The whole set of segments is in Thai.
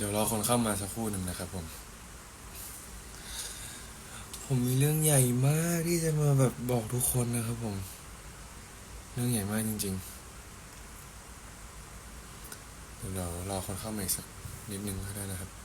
เดี๋ยวรอคนเข้ามาสักครู่หนึ่งนะครับผม ผมมีเรื่องใหญ่มากที่จะมาแบบบอกทุกคนนะครับผม เรื่องใหญ่มากจริง ๆ เดี๋ยวรารอคนเข้ามาอีกสักนิดนึงก็ได้นะครับ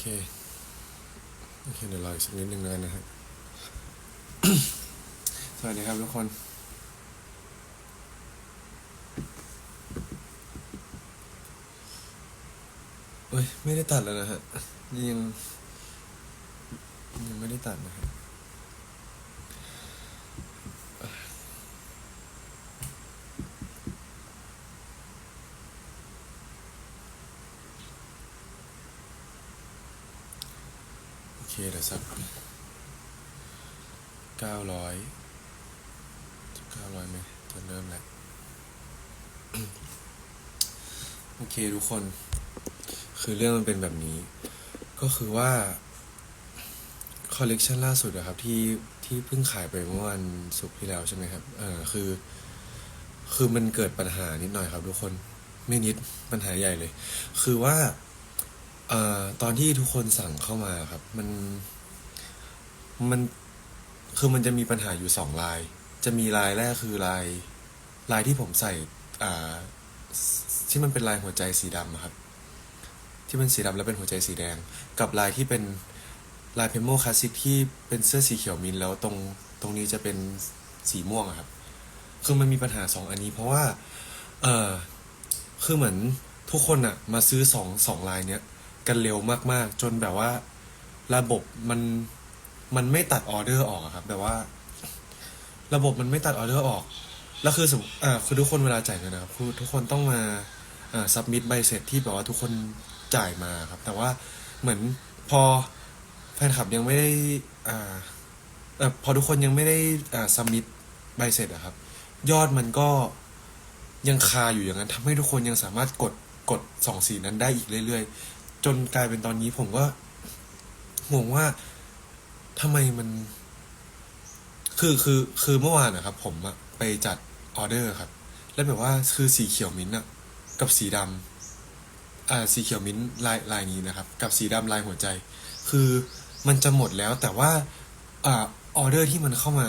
เคโอเคเดี๋ยวรออีกสักนิดหนึ่งเลยนะฮะสวัสดีครับทุกคนเอ้ยไม่ได้ตัดแล้วนะฮะยังยังไม่ได้ตัดนะฮะโอเคเดี๋ยว สักเก้าร้อยเก้าร้อยไหมจะเริ่มแล้วโอเคทุกคน คือเรื่องมันเป็นแบบนี้ ก็คือว่าคอลเลกชันล่าสุดอะครับ ที่ที่เพิ่งขายไปเมื่อวันศุกร์ที่แล้วใช่ไหมครับเออคือ คือมันเกิดปัญหานิดหน่อยครับ ทุกคนไม่นิดปัญหาใหญ่เลย คือว่าออตอนที่ทุกคนสั่งเข้ามาครับ มัน มันคือมันจะมีปัญหาอยู่สองลาย จะมีลายแรกคือลายลายที่ผมใส่อ่าที่มันเป็นลายหัวใจสีดำครับ ที่เป็นสีดำแล้วเป็นหัวใจสีแดง กับลายที่เป็นลายเพมโมคลาสสิกที่เป็นเสื้อสีเขียวมินแล้วตรงตรงนี้จะเป็นสีม่วงครับ คือมันมีปัญหาสองอันนี้เพราะว่า เออคือเหมือนทุกคนอะมาซื้อสองสองลายเนี้ยกันเร็วมากๆ จนแบบว่า ระบบมัน มันไม่ตัดออเดอร์ออกครับ แบบว่า ระบบมันไม่ตัดออเดอร์ออก แล้วคือสมอ่าคือทุกคนเวลาจ่ายเงินนะครับคือทุกคนต้องมาอ่าซับมิดใบเสร็จที่แบบว่าทุกคนจ่ายมาครับ แต่ว่าเหมือนพอแฟนคลับยังไม่ได้อ่าพอทุกคนยังไม่ได้อ่าซับมิดใบเสร็จอะครับ ยอดมันก็ยังคาอยู่อย่างนั้นทำให้ทุกคนยังสามารถกดกดสองสีนั้นได้อีกเรื่อยๆ จนกลายเป็นตอนนี้ผมก็งงว่า ทำไมมัน คือคือคือเมื่อวานนะครับ ผมอะไปจัดออเดอร์ครับ แล้วแบบว่าคือสีเขียวมิ้นท์อะกับสีดำอ่า สีเขียวมิ้นท์ลายลายนี้นะครับ กับสีดำลายหัวใจ คือมันจะหมดแล้ว แต่ว่า อ่าออเดอร์ที่มันเข้ามา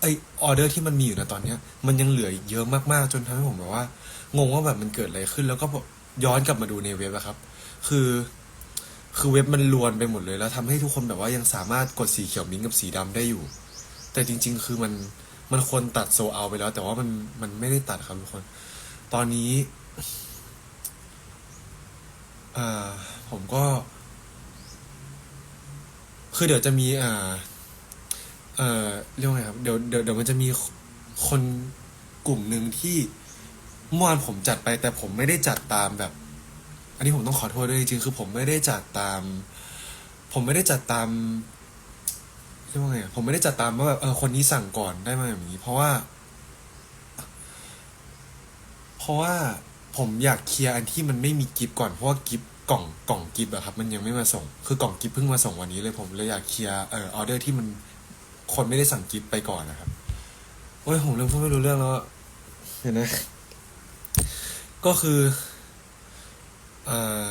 ไอออเดอร์ที่มันมีอยู่นะตอนเนี้ย มันยังเหลือเยอะมากๆ จนทำให้ผมแบบว่า งงว่าแบบมันเกิดอะไรขึ้น แล้วก็ย้อนกลับมาดูในเว็บอะครับ คือ คือเว็บมันลวนไปหมดเลย แล้วทำให้ทุกคนแบบว่ายังสามารถกดสีเขียวมิ้นกับสีดำได้อยู่ แต่จริง ๆ คือมันมันควรตัดโซเอาไปแล้ว แต่ว่ามันมันไม่ได้ตัดครับทุกคน ตอนนี้อ่าผมก็ คือเดี๋ยวจะมีอ่าเอ่อเรียกว่าไงครับ เดี๋ยวเดี๋ยวเดี๋ยวมันจะมีคนกลุ่มหนึ่งที่เมื่อวานผมจัดไป แต่ผมไม่ได้จัดตามแบบ อันนี้ผมต้องขอโทษด้วยจริงๆคือผมไม่ได้จัดตาม ผมไม่ได้จัดตามเรียกว่าไงผมไม่ได้จัดตามว่าแบบเออคนนี้สั่งก่อนได้มาแบบนี้ เพราะว่า เพราะว่าผมอยากเคลียร์อันที่มันไม่มีกิฟต์ก่อนเพราะว่ากิฟต์กล่องกล่องกิฟต์อะครับ มันยังไม่มาส่ง คือกล่องกิฟต์เพิ่งมาส่งวันนี้เลยผมเลยอยากเคลียร์เออออเดอร์ที่มันคนไม่ได้สั่งกิฟต์ไปก่อนนะครับโอ้ยผมเริ่มพูดไม่รู้เรื่องแล้วเห็นไหมก็คือ เออ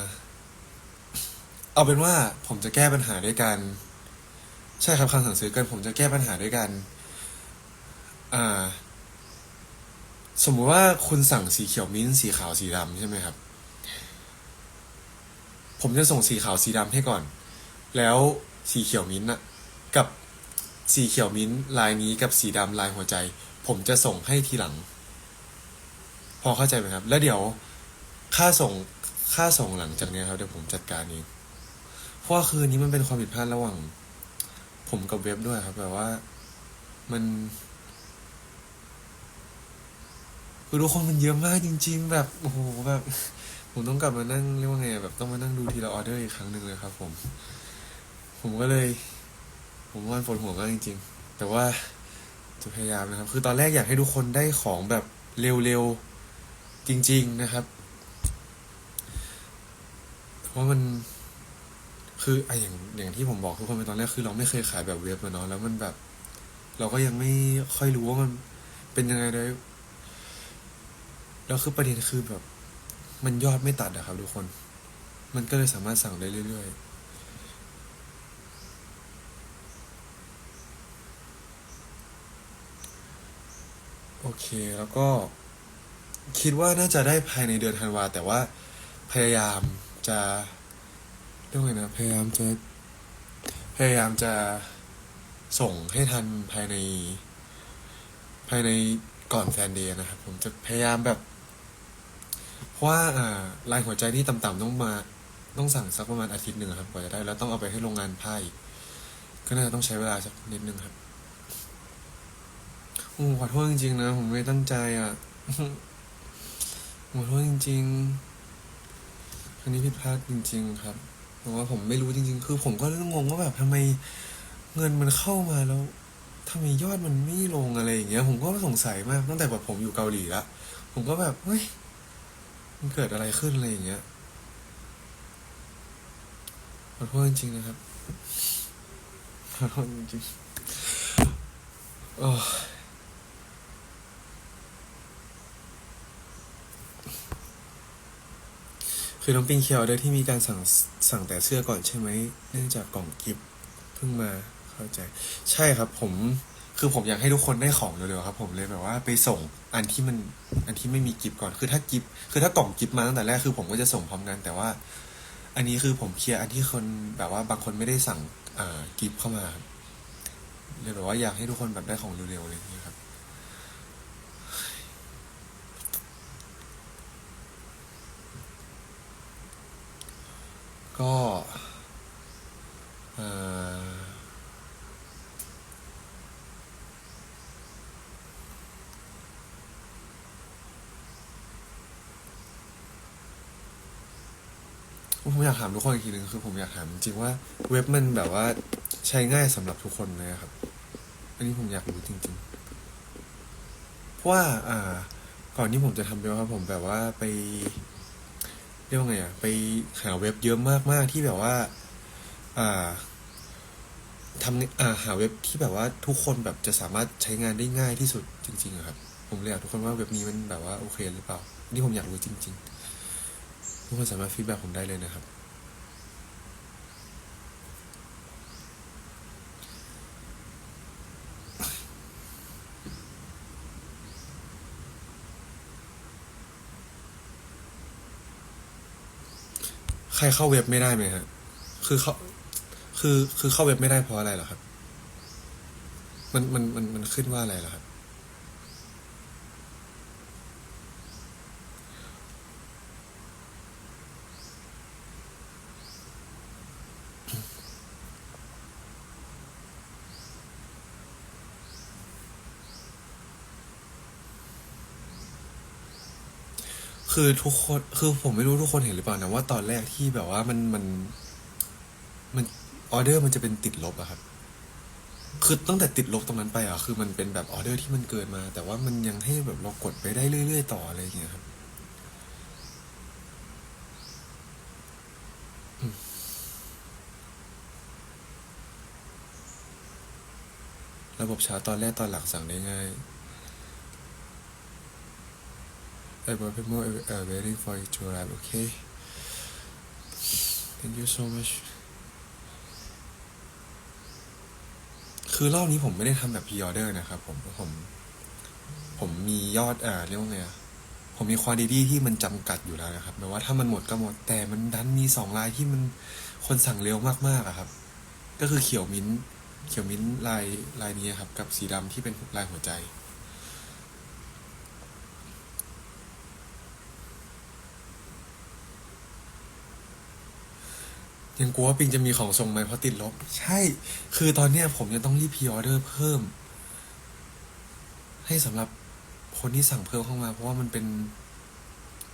เอาเป็นว่าผมจะแก้ปัญหาด้วยการใช่ครับคำสั่งซื้อเกิน ผมจะแก้ปัญหาด้วยกัน อ่า สมมุติว่าคุณสั่งสีเขียวมิ้นสีขาวสีดำใช่ไหมครับ ผมจะส่งสีขาวสีดำให้ก่อน แล้วสีเขียวมิ้นท์น่ะกับสีเขียวมิ้นลายนี้กับสีดำลายหัวใจ ผมจะส่งให้ทีหลัง พอเข้าใจไหมครับ แล้วเดี๋ยวค่าส่ง ค่าส่งหลังจากเนี้ยครับเดี๋ยวผมจัดการเองเพราะว่าคืนนี้มันเป็นความผิดพลาดระหว่าง ผมกับเว็บด้วยครับแบบว่ามัน คือทุกคนมันเยอะมากจริง ๆ แบบโอ้โหแบบ ผมต้องกลับมานั่งเรียกว่าไงแบบต้องมานั่งดูทีละออเดอร์อีกครั้งหนึ่งเลยครับ ผม ผมก็เลย ผมว่าปวดหัวมากจริง ๆ แต่ว่าจะพยายามนะครับ คือตอนแรกอยากให้ทุกคนได้ของแบบเร็วๆจริง ๆ นะครับ เพราะมันคือไออย่างอย่างที่ผมบอกทุกคนไปตอนแรกคือเราไม่เคยขายแบบเว็บมาเนาะแล้วมันแบบ เราก็ยังไม่ค่อยรู้ว่ามันเป็นยังไงเลยแล้วคือประเด็นคือแบบ มันยอดไม่ตัดอะครับทุกคน มันก็เลยสามารถสั่งได้เรื่อยๆ โอเค แล้วก็ คิดว่าน่าจะได้ภายในเดือนธันวาแต่ว่าพยายาม จะเรียกว่าไงนะพยายามจะพยายามจะส่งให้ทันภายใน ภายในก่อนแฟนเดย์นะครับ ผมจะพยายามแบบ เพราะว่าลายหัวใจที่ต่ำๆต้องมา ต้องสั่งสักประมาณอาทิตย์หนึ่งครับกว่าจะได้ แล้วต้องเอาไปให้โรงงานผ้าอีกก็น่าจะต้องใช้เวลาสักนิดนึงครับโอ้ขอโทษจริงๆนะ ผมไม่ตั้งใจอะขอโทษจริง ๆ อันนี้ผิดพลาดจริง ๆ ครับเพราะว่าผมไม่รู้จริง ๆ คือ ผมก็งงว่าแบบทำไมเงินมันเข้ามาแล้วทำไมยอดมันไม่ลงอะไรอย่างเงี้ย ผมก็สงสัยมากตั้งแต่แบบผมอยู่เกาหลีละผมก็แบบเฮ้ยมันเกิดอะไรขึ้นอะไรอย่างเงี้ยขอโทษจริงๆนะครับขอโทษจริงๆโอ้ คือน้องปิงเคียวได้ที่มีการสั่งสั่งแต่เสื้อก่อนใช่ไหมเนื่องจากกล่องกิฟต์เพิ่งมาเข้าใจ ใช่ครับผมคือผมอยากให้ทุกคนได้ของเร็วๆครับผมเลยแบบว่าไปส่งอันที่มันอันที่ไม่มีกิฟต์ก่อนคือถ้ากิฟต์คือถ้ากล่องกิฟต์มาตั้งแต่แรกคือผมก็จะส่งพร้อมกันแต่ว่า อันนี้คือผมเคลียร์อันที่คนแบบว่าบางคนไม่ได้สั่งอ่ากิฟต์เข้ามาเลยแบบว่าอยากให้ทุกคนแบบได้ของเร็วๆเลยนี่ครับ ก็อ่อผมอยากถามทุกคนอีกทีหนึ่งคือผมอยากถามจริงว่าเว็บมันแบบว่าใช้ง่ายสำหรับทุกคนไหมครับ อันนี้ผมอยากรู้จริงๆ เพราะว่า อ่า ก่อนที่ผมจะทำเว็บครับผมแบบว่าไป เรียกว่าไงอะไปหาเว็บเยอะมากๆที่แบบว่า อ่าทำอ่าหาเว็บที่แบบว่าทุกคนแบบจะสามารถใช้งานได้ง่ายที่สุดจริงๆอะครับ ผมเลยอยากทุกคนว่าเว็บนี้มันแบบว่าโอเคหรือเปล่า นี่ผมอยากรู้จริง ๆ ทุกคนสามารถฟีดแบ็กผมได้เลยนะครับ ครเข้าเว็บไม่ได้ไหมฮะคือเขาคือคือเข้าเว็บไม่ได้เพราะอะไรเหรอครับ มันมันมันมันขึ้นว่าอะไรเหรอครับ คือทุกคนคือผมไม่รู้ทุกคนเห็นหรือเปล่านะว่าตอนแรกที่แบบว่ามันมันมันออเดอร์มันจะเป็นติดลบอะครับ คือตั้งแต่ติดลบตรงนั้นไปอะคือมันเป็นแบบออเดอร์ที่มันเกินมา แต่ว่ามันยังให้แบบเรากดไปได้เรื่อยๆต่ออะไรอย่างเงี้ยครับระบบช้าตอนแรกตอนหลังสั่งได้ง่าย I will be more uh, waiting for you to arrive okay thank you so much คือรอบนี้ผมไม่ได้ทำแบบพ r ออเดอร์นะครับผมผม ผมมียอดอ่าเรียกว่าไงอะผมมีควอนติตี้ที่มันจำกัดอยู่แล้วนะครับแปลว่าถ้ามันหมดก็หมด แต่มันดันมีสองลายที่มันคนสั่งเร็วมากๆอะครับ ก็คือเขียวมิ้นท์เขียวมิ้นท์ลายลายนี้ครับ กับสีดำที่เป็นลายหัวใจ ยังกลัวว่าปิงจะมีของส่งไหมเพราะติดลบ ใช่ คือตอนเนี้ยผมจะต้องรีบพ r ออเดอร์เพิ่ม ให้สำหรับคคนที่สั่งเพิ่มเข้ามา เพราะว่ามันเป็น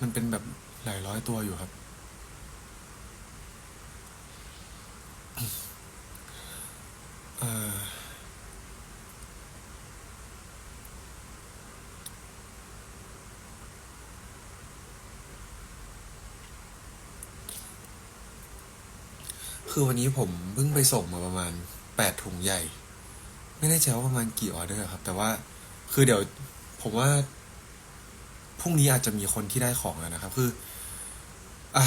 มันเป็นแบบหลายร้อยตัวอยู่ครับ เอ่อ คือวันนี้ผมเพิ่งไปส่งมาประมาณแปดถุงใหญ่ ไม่แน่ใจว่าประมาณกี่ออเดอร์ครับ แต่ว่าคือเดี๋ยวผมว่าพรุ่งนี้อาจจะมีคนที่ได้ของแล้วนะครับ คืออะ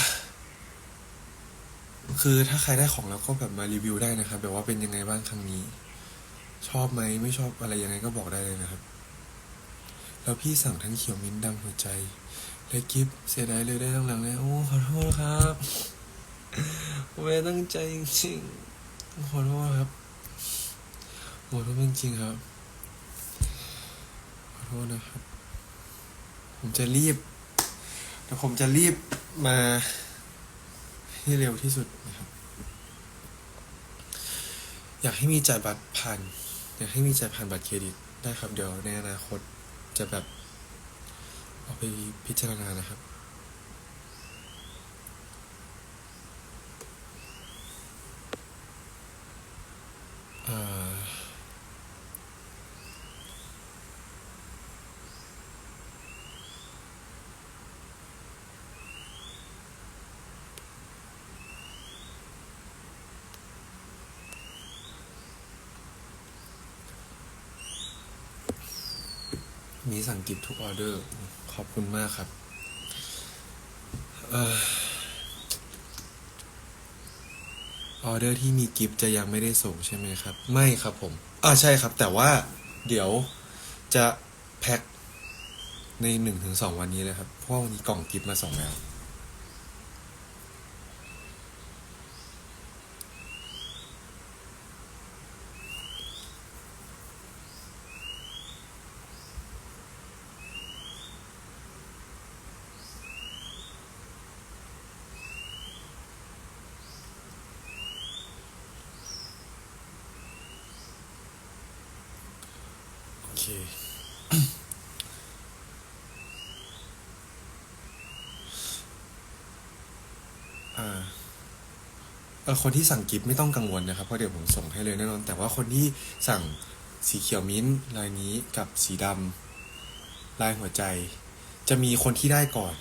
คือถ้าใครได้ของแล้วก็แบบมารีวิวได้นะครับ แบบว่าเป็นยังไงบ้างครั้งนี้ ชอบไหมไม่ชอบอะไรยังไงก็บอกได้เลยนะครับ แล้วพี่สั่งทั้งเขียวมิ้นท์ดำหัวใจ และกิฟเสียดายเลยได้หลังเลยโอ้ขอโทษครับ ไม่ได้ตั้งใจจริงๆขอโทษครับขอโทษจริงๆครับขอโทษนะครับ ผมจะรีบเดี๋ยวผมจะรีบมาให้เร็วที่สุดนะครับ อยากให้มีจ่ายบัตรผ่านอยากให้มีจ่ายผ่านบัตรเครดิตได้ครับ เดี๋ยวในอนาคตจะแบบเอาไปพิจารณานะครับ มีสั่งกิฟทุกออเดอร์ ขอบคุณมากครับ ออเดอร์ที่มีกิฟต์จะยังไม่ได้ส่งใช่ไหมครับ ไม่ครับผมอ่าใช่ครับ แต่ว่าเดี๋ยวจะแพ็คในหนึ่งถึงสองวันนี้เลยครับ เพราะวันนี้กล่องกิฟต์มาส่งแล้ว อ่าเออคนที่สั่งกิฟต์ไม่ต้องกังวลนะครับ เพราะเดี๋ยวผมส่งให้เลยแน่นอน แต่ว่าคนที่สั่งสีเขียวมิ้นท์ลายนี้กับสีดำลายหัวใจ จะมีคนที่ได้ก่อน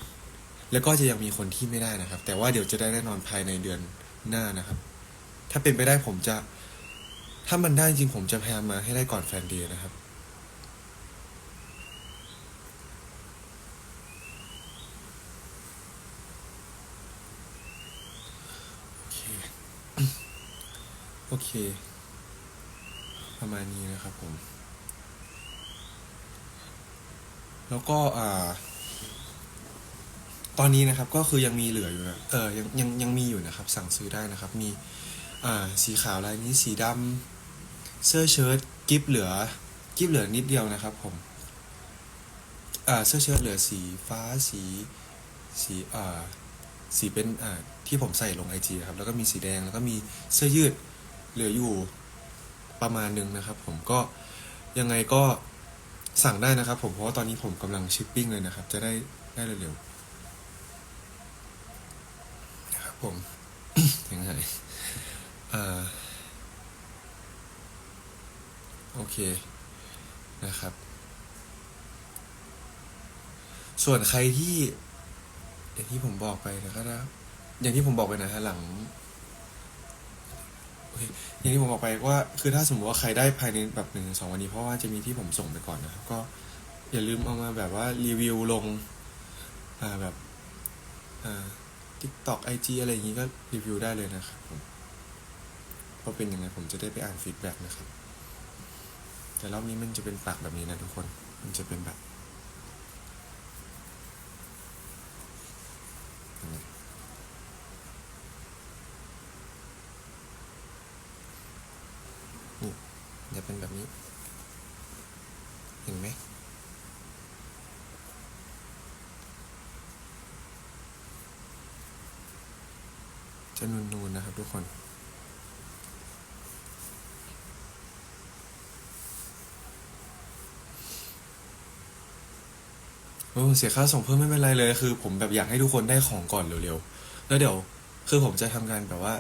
แล้วก็จะยังมีคนที่ไม่ได้นะครับ แต่ว่าเดี๋ยวจะได้แน่นอนภายในเดือนหน้านะครับ ถ้าเป็นไปได้ผมจะ ถ้ามันได้จริงผมจะพยายามมาให้ได้ก่อนแฟนเดย์นะครับ โอเค โอเค ประมาณนี้นะครับผม แล้วก็อ่า ตอนนี้นะครับก็คือยังมีเหลืออยู่นะเออยังยังยังมีอยู่นะครับ สั่งซื้อได้นะครับ มีอ่าสีขาวลายนี้สีดำเสื้อเชิ้ตกิฟเหลือ กิฟเหลือนิดเดียวนะครับผมอ่าเสื้อเชิ้ตเหลือสีฟ้าสีสีอ่าสีเป็นอ่าที่ผมใส่ลงไอจีครับ แล้วก็มีสีแดงแล้วก็มีเสื้อยืด เหลืออยู่ประมาณหนึงนะครับ ผมก็ยังไงก็สั่งได้นะครับ ผมเพราะว่าตอนนี้ผมกำลังชิปปิ้งเลยนะครับ จะได้ได้เร็วๆนะครับผมยังไงอ่าโอเคนะครับ ส่วนใครที่ อย่างที่ผมบอกไปนะครับอย่างที่ผมบอกไปนะฮะหลัง อย่างที่ผมบอกไปว่าคือถ้าสมมติว่าใครได้ภายในแบบหนึ่งสองวันนี้เพราะว่าจะมีที่ผมส่งไปก่อนนะครับก็อย่าลืมเอามาแบบว่ารีวิวลงอ่าแบบอ่า TikTok IG อะไรอย่างนี้ก็รีวิวได้เลยนะครับผมเพราะเป็นยังไงผมจะได้ไปอ่านฟีดแบ็กนะครับ แต่รอบนี้มันจะเป็นปากแบบนี้นะทุกคน มันจะเป็นแบบ จะ เป็นแบบนี้ เห็นไหมจะนูนๆนะครับทุกคนโอ้เสียค่าส่งเพิ่มไม่เป็นไรเลยคือ ผมแบบอยากให้ทุกคนได้ของก่อนเร็วๆ แล้วเดี๋ยว คือผมจะทำการแบบว่า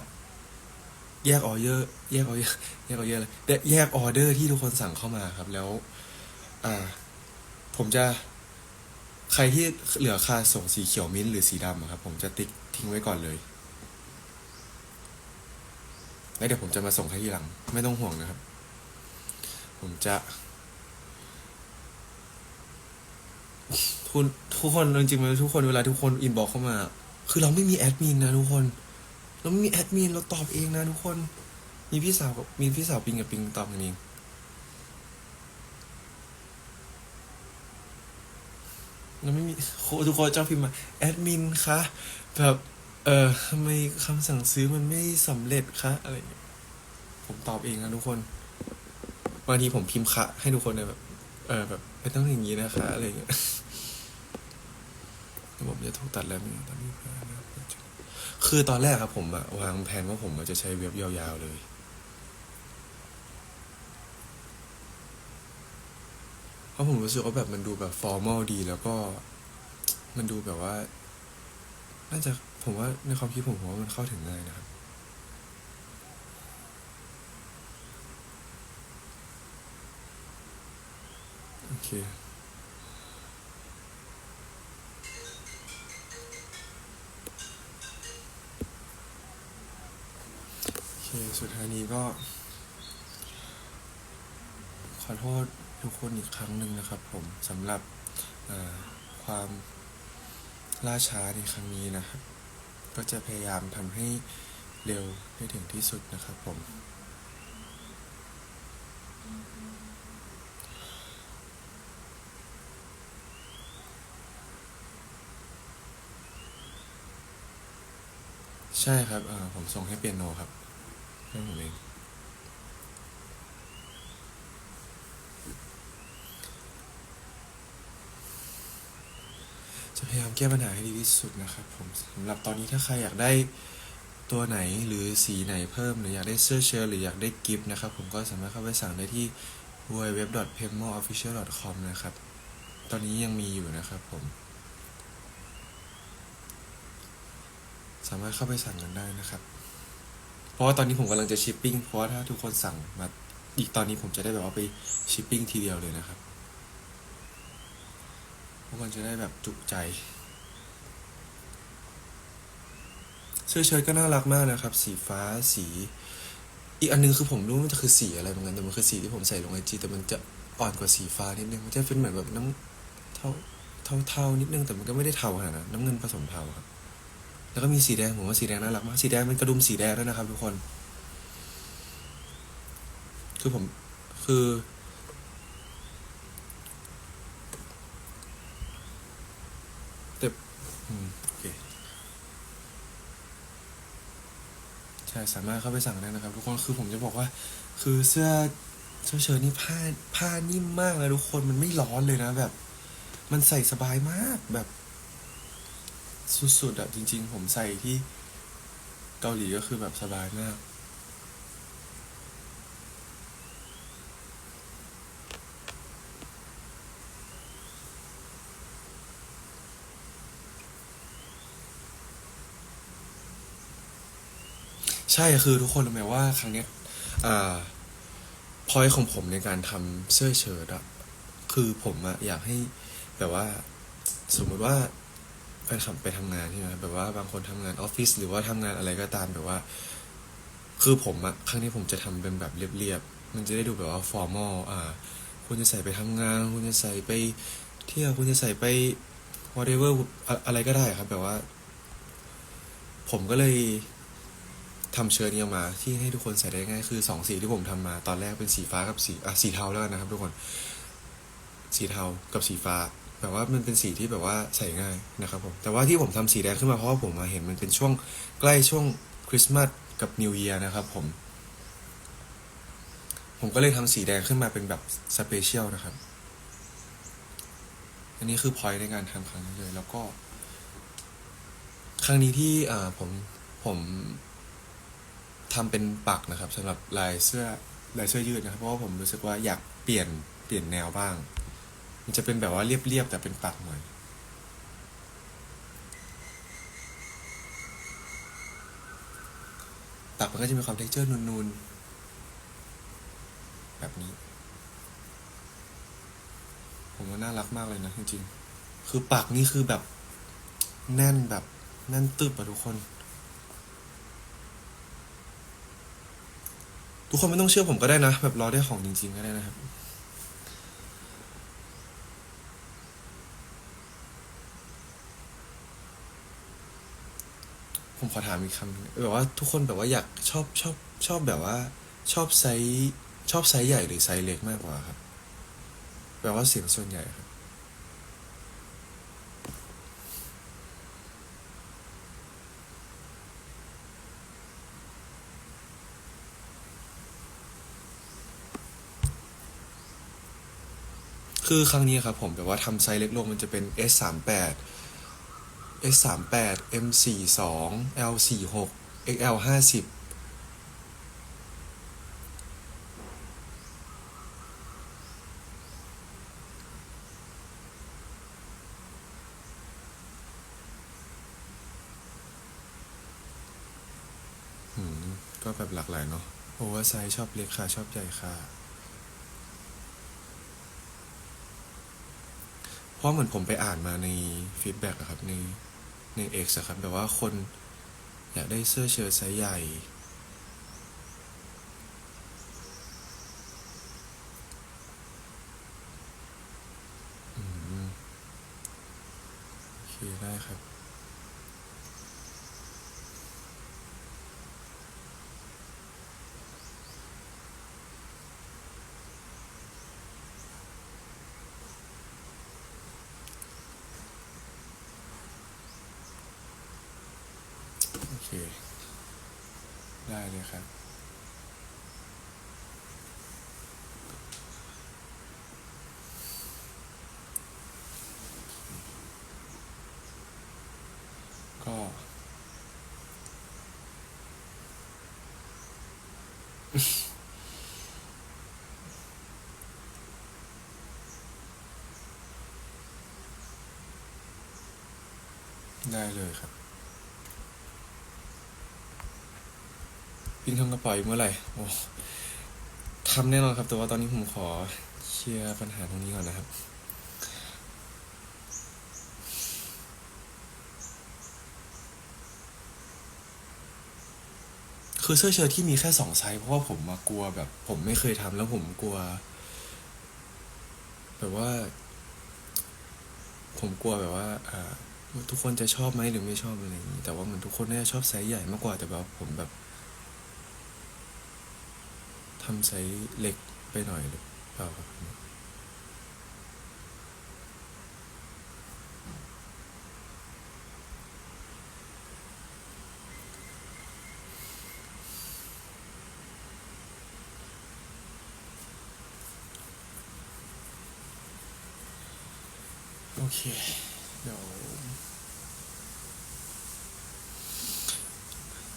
แยกออเดอร์แยกออเดอร์แยกออเดอร์เลยแยกออเดอร์ที่ทุกคนสั่งเข้ามาครับ แล้ว อ่า ผมจะ ใครที่เหลือค่าส่งสีเขียวมิ้นท์หรือสีดำครับ ผมจะติ๊กทิ้งไว้ก่อนเลยแล้วเดี๋ยวผมจะมาส่งให้ทีหลัง ไม่ต้องห่วงนะครับ ผมจะทุกทุกคนจริงๆแล้วทุกคนเวลาทุกคนอินบอกเข้ามา คือเราไม่มีแอดมินนะทุกคน เราไม่มีแอดมินเราตอบเองนะทุกคน มีพี่สาวกับมีพี่สาวปิงกับปิงตอบกันเองเราไม่มีโคทุกคนเจ้าพิมพ์มาแอดมินคะแบบเออทำไมคำสั่งซื้อมันไม่สำเร็จคะอะไรอย่างเงี้ยผมตอบเองนะทุกคนบางทีผมพิมพ์คะให้ทุกคนเลยแบบ เออแบบไม่ต้องอย่างนี้นะคะอะไรอย่างเงี้ยระบบจะถูกตัดแล้วมั้ยตอนนี้เพื่อนนะ คือตอนแรกครับผมอะวางแผนว่าผมจะใช้เว็บยาวๆเลย เพราะผมรู้สึกว่าแบบมันดูแบบฟอร์มอลดี แล้วก็มันดูแบบว่า น่าจะผมว่าในความคิดผมผมว่ามันเข้าถึงง่ายนะครับ โอเค สุดท้ายนี้ก็ ขอโทษทุกคนอีกครั้งหนึ่งนะครับ ผมสำหรับความล่าช้าในครั้งนี้นะครับ ก็จะพยายามทำให้เร็วให้ถึงที่สุดนะครับผม ใช่ครับผมส่งให้เปียโนครับั่นผมเองจะพยายามแก้ปัญหาให้ดีที่สุดนะครับผมสำหรับตอนนี้ถ้าใครอยากได้ตัวไหนหรือสีไหนเพิ่ม หรืออยากได้เสื้อเชิ้ตหรืออยากได้กิฟต์นะครับ ผมก็สามารถเข้าไปสั่งได้ที่ w w w p e m o o f f i c i a l c o m นะครับ ตอนนี้ยังมีอยู่นะครับผม สามารถเข้าไปสั่งกันได้นะครับ เพราะว่าตอนนี้ผมกำลังจะชิปปิ้งเพราะว่าถ้าทุกคนสั่งมาอีกตอนนี้ผมจะได้แบบว่าไปชิปปิ้งทีเดียวเลยนะครับเพราะมันจะได้แบบจุใจ เสื้อเชิ้ตก็น่ารักมากนะครับ สีฟ้าสี อีกอันนึงคือผมรู้มันจะคือสีอะไรเหมือนกันแต่มันคือสีที่ผมใส่ลงไอจีแต่มันจะอ่อนกว่าสีฟ้านิดนึงมันจะเป็นเหมือนแบบน้ำเทาเทาเทานิดนึงแต่มันก็ไม่ได้เทาขนาดนั้นน้ำเงินผสมเทาครับ แล้วก็มีสีแดงผมว่าสีแดงน่ารักมากสีแดงเป็นกระดุมสีแดงด้วยนะครับ ทุกคน คือผมคือ แต่โอเคใช่สามารถเข้าไปสั่งได้นะครับ ทุกคนคือผมจะบอกว่า คือเสื้อเสื้อเชิ้ตนี่ผ้าผ้านิ่มมากเลยทุกคนมันไม่ร้อนเลยนะแบบ มันใส่สบายมากแบบ สุดๆอะจริง ๆ ผมใส่ที่เกาหลีก็คือแบบสบายมากใช่คือทุกคนรู้ไหมว่าครั้งเนี้ยอ่าพอยของผมในการทำเสื้อเชิ้ตอะคือผมอะอยากให้แบบว่า สมมติว่า แฟนคลับไปทำงานใช่ไหมแบบว่าบางคนทำงานออฟฟิศหรือว่าทำงานอะไรก็ตามแบบว่า คือผมอะครั้งนี้ผมจะทำเป็นแบบเรียบๆมันจะได้ดูแบบว่าฟอร์มอลอ่า คุณจะใส่ไปทำงาน คุณจะใส่ไปเที่ยวคุณจะใส่ไป whatever อะอะไรก็ได้ครับ แบบว่า ผมก็เลยทำเชิ้ตนี้ออกมาที่ให้ทุกคนใส่ได้ง่ายคือสองสีที่ผมทำมา ตอนแรกเป็นสีฟ้ากับสีอะสีเทาแล้วกันนะครับ ทุกคน สีเทากับสีฟ้า แบบว่ามันเป็นสีที่แบบว่าใส่ง่ายนะครับผมแต่ว่าที่ผมทำสีแดงขึ้นมาเพราะว่าผมมาเห็นมันเป็นช่วงใกล้ช่วงคริสต์มาสกับนิว e ย r นะครับผม ผมก็เลยทำสีแดงขึ้นมาเป็นแบบสเปเชียลนะครับ อันนี้คือพอยในการทำครั้งนี้เลย แล้วก็ ครั้งนี้ที่อผมผมทำเป็นปักนะครับสำหรับลายเสื้อลายเสื้อยืดนะครับ เพราะว่าผมรู้สึกว่าอยากเปลี่ยนเปลี่ยนแนวบ้าง มันจะเป็นแบบว่าเรียบๆแต่เป็นปากเหมือนปากมันก็จะมีความเท็กเจอร์นูนๆ แบบนี้ ผมว่าน่ารักมากเลยนะจริงๆ คือปากนี้คือแบบแน่นแบบแน่นตึบอะทุกคน ทุกคนไม่ต้องเชื่อผมก็ได้นะ แบบรอได้ของจริง ๆ ก็ได้นะครับ ผมขอถามอีกคำหนึงแบบว่าทุกคนแบบว่าอยากชอบชอบชอบแบบว่า ชอบไซส์ชอบไซส์ใหญ่หรือไซส์เล็กมากกว่าครับ แบบว่าเสียงส่วนใหญ่ครับ คือครั้งนี้ครับผมแบบว่าทำไซส์เล็กลงมันจะเป็น S 3 8 S 3 8 M 4 2 L 4 6 XL 5 0อืม ก็แบบหลากหลายเนาะ โอเวอร์ไซส์ชอบเล็กค่ะ ชอบใหญ่ค่ะเพราะเหมือนผมไปอ่านมาในฟีดแบ็กอะครับใน ในเอกอะครับแบบว่าคนอยากได้เสื้อเชิ้ตไซส์ใหญ่ อืมโอเคได้ครับ โอเค ได้เลยครับ ก็ได้เลยครับ พิงทำกระเป๋าอีกเมื่อไหร่โอ้ทำแน่นอนครับ แต่ว่าตอนนี้ผมขอเคลียร์ปัญหาตรงนี้ก่อนนะครับคือเสื้อเชิ้ตที่มีแค่สองไซส์เพราะว่าผมมากลัวแบบ ผมไม่เคยทำแล้วผมกลัว แบบว่า ผมกลัวแบบว่าอ่าทุกคนจะชอบไหมหรือไม่ชอบอะไรอย่างนี้แต่ว่าเหมือนทุกคนน่าจะชอบไซส์ใหญ่มากกว่าแต่แบบผมแบบ ทำไซส์เล็กไปหน่อยหรือเปล่าครับโอเค เดี๋ยว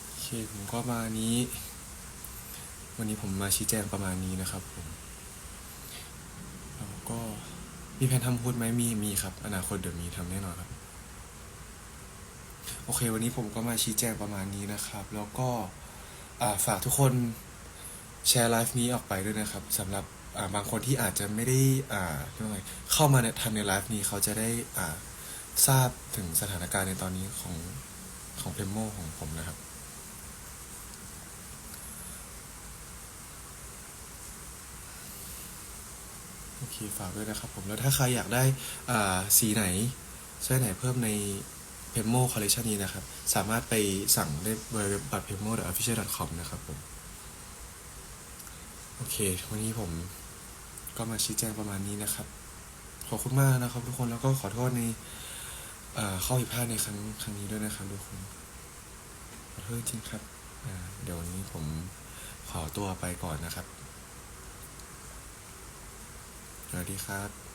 โอเคผมก็มานี้ วันนี้ผมมาชี้แจงประมาณนี้นะครับผมแล้วก็มีแผนทำพูดไหมมีมีครับ อนาคตเดี๋ยวมีทำแน่นอนครับ โอเค วันนี้ผมก็มาชี้แจงประมาณนี้นะครับ แล้วก็ฝากทุกคนแชร์ไลฟ์นี้ออกไปด้วยนะครับสำหรับบางคนที่อาจจะไม่ได้อ่าเรียกว่าไเข้ามาในทันในไลฟ์นี้เขาจะได้อ่าทราบถึงสถานการณ์ในตอนนี้ของของเพมโมของผมนะครับ โอเคฝากด้วยนะครับผม แล้วถ้าใครอยากได้สีไหนไส้ไหนเพิ่มใน p e m o Collection นี้นะครับ สามารถไปสั่งได้บนเว็บบัตร p e m o official com นะครับผม โอเค วันนี้ผมก็มาชี้แจงประมาณนี้นะครับ ขอบคุณมากนะครับทุกคนแล้วก็ขอโทษในเข้อผิดพลาดในครั้งครั้งนี้ด้วยนะครับทุกคนขอโทษจริงครับเดี๋ยววันนี้ผมขอตัวไปก่อนนะครับ สวัสดีครับ